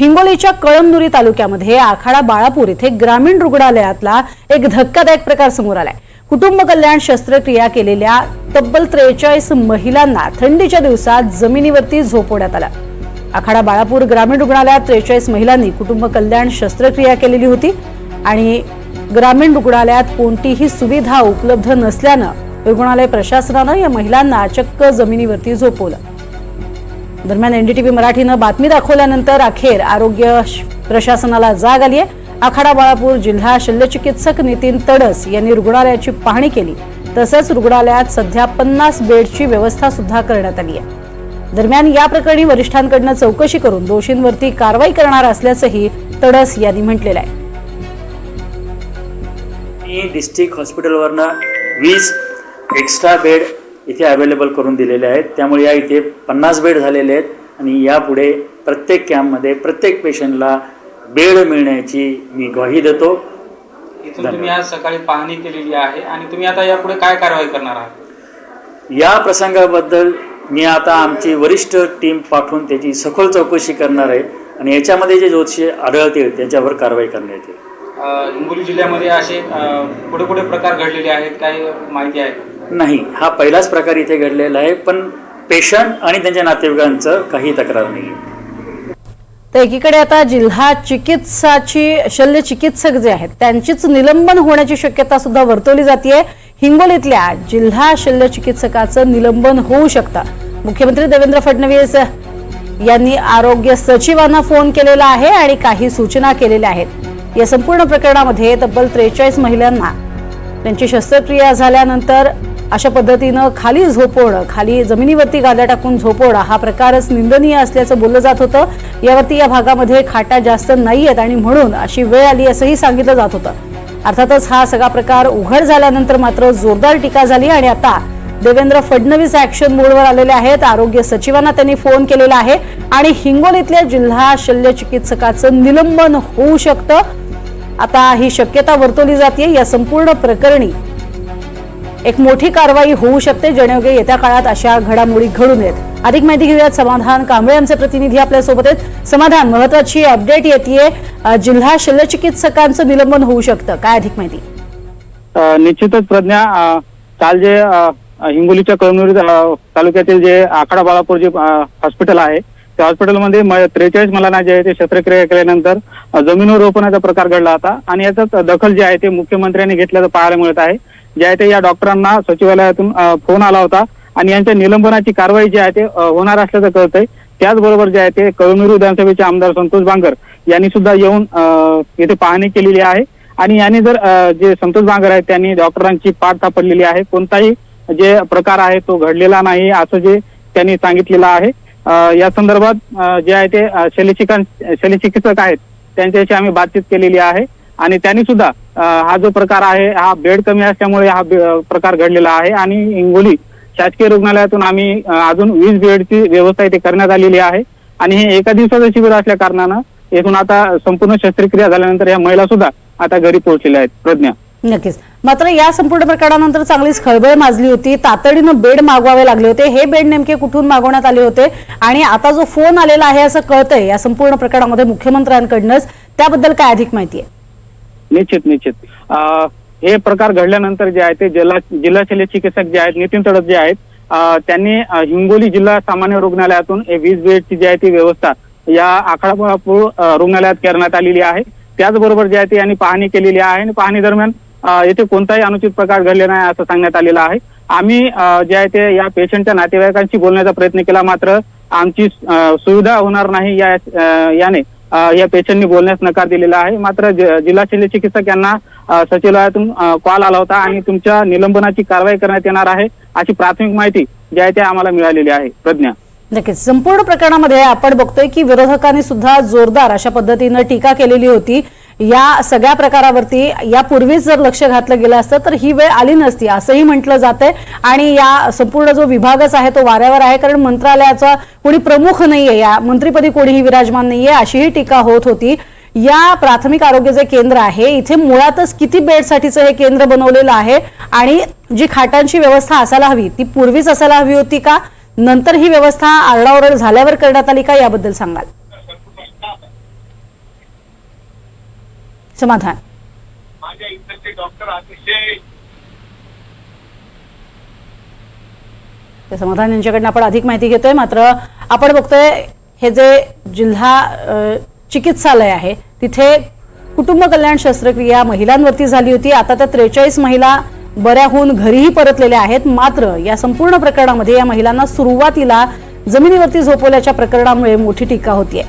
हिंगोलीच्या कळमनुरी तालुक्यामध्ये आखाडा बाळापूर इथे ग्रामीण रुग्णालयातला एक धक्कादायक प्रकार समोर आलाय. कुटुंब कल्याण शस्त्रक्रिया केलेल्या तब्बल त्रेचाळीस महिलांना थंडीच्या दिवसात जमिनीवरती झोपवण्यात आलं. आखाडा बाळापूर ग्रामीण रुग्णालयात त्रेचाळीस महिलांनी कुटुंब कल्याण शस्त्रक्रिया केलेली होती आणि ग्रामीण रुग्णालयात कोणतीही सुविधा उपलब्ध नसल्यानं रुग्णालय प्रशासनानं या महिलांना चक्क जमिनीवरती झोपवलं. दरम्यान एनडीटीव्ही मराठीनं बातमी दाखवल्यानंतर अखेर आरोग्य प्रशासनाला जाग आली आहे आखाडा बाळापूर जिल्हा शल्यचिकित्सक नितीन तडस यांनी रुग्णालयाची पाहणी केली. तसंच रुग्णालयात सध्या पन्नास बेडची व्यवस्था सुद्धा करण्यात आली आहे दरम्यान या प्रकरणी वरिष्ठांकडनं चौकशी करून दोषींवरती कारवाई करणार असल्याचंही तडस यांनी म्हटलेलं आहे. मी डिस्ट्रिक्ट हॉस्पिटलवरनं वीस एक्स्ट्रा बेड इथे अवेलेबल करून दिलेले आहेत. त्यामुळे या इथे पन्नास बेड झालेले आहेत आणि यापुढे प्रत्येक कॅम्पमध्ये प्रत्येक पेशंटला बेड मिळण्याची मी ग्वाही देतो. इथून तुम्ही आज सकाळी पाहणी केलेली आहे आणि तुम्ही आता यापुढे काय कारवाई करणार आहात? या प्रसंगाबद्दल मी आता आमची वरिष्ठ टीम पाठवून त्याची सखोल चौकशी करणार आहे आणि याच्यामध्ये जे दोषी आढळतील त्यांच्यावर कारवाई करण्यात येईल. हिंगोली जिल्ह्यामध्ये असे पुढे पुढे प्रकार घडलेले आहेत काही माहिती आहे नाही. हा पहिलाच प्रकार इथे घडलेला आहे पण पेशंट आणि त्यांच्या नातेवाईकांचं काही तक्रार नाही. तर एकीकडे आता जिल्हा चिकित्साची शल्य चिकित्सक जे आहेत त्यांचीच निलंबन होण्याची शक्यता सुद्धा वर्तवली जाते हिंगोलीतल्या जिल्हा शल्य चिकित्सकाचं निलंबन होऊ शकतं. मुख्यमंत्री देवेंद्र फडणवीस यांनी आरोग्य सचिवांना फोन केलेला आहे आणि काही सूचना केलेल्या आहेत. या संपूर्ण प्रकरणामध्ये तब्बल त्रेचाळीस महिलांना त्यांची शस्त्रक्रिया झाल्यानंतर अशा पद्धतीनं खाली झोपवणं खाली जमिनीवरती गाद्या टाकून झोपवणं हा प्रकारच निंदनीय असल्याचं बोललं जात होतं. यावरती या भागामध्ये खाटा जास्त नाही आहेत आणि म्हणून अशी वेळ आली असंही सांगितलं जात होतं. अर्थातच हा सगळा प्रकार उघड झाल्यानंतर मात्र जोरदार टीका झाली आणि आता देवेंद्र फडणवीस ऍक्शन मोडवर आलेले आहेत. आरोग्य सचिवांना त्यांनी फोन केलेला आहे आणि हिंगोलीतल्या जिल्हा शल्य चिकित्सकाचं निलंबन होऊ शकतं. आता ही शक्यता वर्तवली जाते या संपूर्ण प्रकरणी एक मोठी कारवाई होऊ शकते जेणेवगे येत्या काळात अशा घडामोडी घडून येत. अधिक माहिती घेऊयात. समाधान कांबळे आमचे प्रतिनिधी आपल्यासोबत आहेत. समाधान महत्वाची अपडेट येते जिल्हा शल्यचिकित्सकांचं निलंबन होऊ शकतं. काय अधिक माहिती? निश्चितच प्रज्ञा काल जे हिंगोलीच्या कळमनुरी तालुक्यातील जे आखाडा बाळापूर जे हॉस्पिटल आहे त्या हॉस्पिटलमध्ये त्रेचाळीस मुलांना जे आहे ते शस्त्रक्रिया केल्यानंतर जमिनीवर रोपण्याचा प्रकार घडला होता आणि याचाच दखल जे आहे ते मुख्यमंत्र्यांनी घेतल्याचं पाहायला मिळत आहे. जे आहे ते या डॉक्टरांना सचिवालयातून फोन आला होता आणि यांच्या निलंबनाची कारवाई जी आहे ते होणार असल्याचं कळतंय. त्याचबरोबर जे आहे ते कळमनुरी विधानसभेचे आमदार संतोष बांगर यांनी सुद्धा येऊन येथे पाहणी केलेली आहे. आणि यांनी जर जे संतोष बांगर आहेत त्यांनी डॉक्टरांची पाठ सापडलेली आहे. कोणताही जे प्रकार आहे तो घडलेला नाही असं जे त्यांनी सांगितलेलं आहे. या संदर्भात जे आहे ते अ, शल्यचिकित्सक आहेत त्यांच्याशी आम्ही बातचीत केलेली आहे. आणि त्यांनी सुद्धा हा जो प्रकार आहे हा बेड कमी असल्यामुळे हा प्रकार घडलेला आहे. आणि हिंगोली शासकीय रुग्णालयातून आम्ही अजून वीस बेडची व्यवस्था इथे करण्यात आलेली आहे. आणि हे एका दिवसाचं शिबिर असल्या कारणानं येथून आता संपूर्ण शस्त्रक्रिया झाल्यानंतर या महिला सुद्धा आता घरी पोहोचलेल्या आहेत. प्रज्ञा. नक्कीच. मात्र या संपूर्ण प्रकरणानंतर चांगलीच खळबळ माजली होती. तातडीनं बेड मागवावे लागले होते. हे बेड नेमके कुठून मागवण्यात आले होते? आणि आता जो फोन आलेला आहे असं कळतंय या संपूर्ण प्रकरणामध्ये मुख्यमंत्र्यांकडनंच. त्याबद्दल काय अधिक माहिती आहे? निश्चित निश्चित. हे प्रकार घडल्यानंतर जे आहे ते जिल्हा जिल्हा शल्य चिकित्सक जे आहेत नितीन तडप जे आहेत त्यांनी हिंगोली जिल्हा सामान्य रुग्णालयातून वीज वीस बेडची जी आहे ती व्यवस्था या आखाडापूर रुग्णालयात करण्यात आलेली आहे. त्याचबरोबर जे आहे ते यांनी पाहणी केलेली आहे आणि पाहणी दरम्यान येथे कोणताही अनुचित प्रकार घडले नाही असं सांगण्यात आलेलं आहे. आम्ही जे आहे ते या पेशंटच्या नातेवाईकांशी बोलण्याचा प्रयत्न केला मात्र आमची सुविधा होणार नाही या याने. या पेशंटनी बोलण्यास नकार दिलेला आहे. मात्र जिल्हा शल्य चिकित्सक यांना सचिवालयातून कॉल आला होता आणि तुमच्या निलंबनाची कारवाई करण्यात येणार आहे अशी प्राथमिक माहिती जी आहे ती आम्हाला मिळालेली आहे. प्रज्ञा. नक्कीच. संपूर्ण प्रकरणामध्ये आपण बघतोय की विरोधकांनी सुद्धा जोरदार अशा पद्धतीनं टीका केलेली होती. या सगळ्या प्रकारावरती यापूर्वीच जर लक्ष घातलं गेलं असतं तर ही वेळ आली नसती असंही म्हटलं जाते आणि या संपूर्ण जो विभागच आहे तो वाऱ्यावर आहे कारण मंत्रालयाचा कोणी प्रमुख नाहीये या मंत्रीपदी कोणीही विराजमान नाहीये अशीही टीका होत होती. या प्राथमिक आरोग्य जे केंद्र आहे इथे मुळातच किती बेडसाठीचं हे केंद्र बनवलेलं आहे? आणि जी खाटांची व्यवस्था असायला हवी ती पूर्वीच असायला हवी होती का? नंतर ही व्यवस्था आरडाओरड झाल्यावर करण्यात आली का? याबद्दल सांगाल. समाधान. माझ्या इकडचे डॉक्टर अतिशय समाधान यांच्याकडनं आपण अधिक माहिती घेतोय. मात्र आपण बघतोय हे जे जिल्हा चिकित्सालय आहे तिथे कुटुंब कल्याण शस्त्रक्रिया महिलांवरती झाली होती. आता त्या त्रेचाळीस महिला बऱ्या होऊन घरीही परतलेल्या आहेत. मात्र या संपूर्ण प्रकरणामध्ये या महिलांना सुरुवातीला जमिनीवरती झोपवल्याच्या प्रकरणामुळे मोठी टीका होतीये.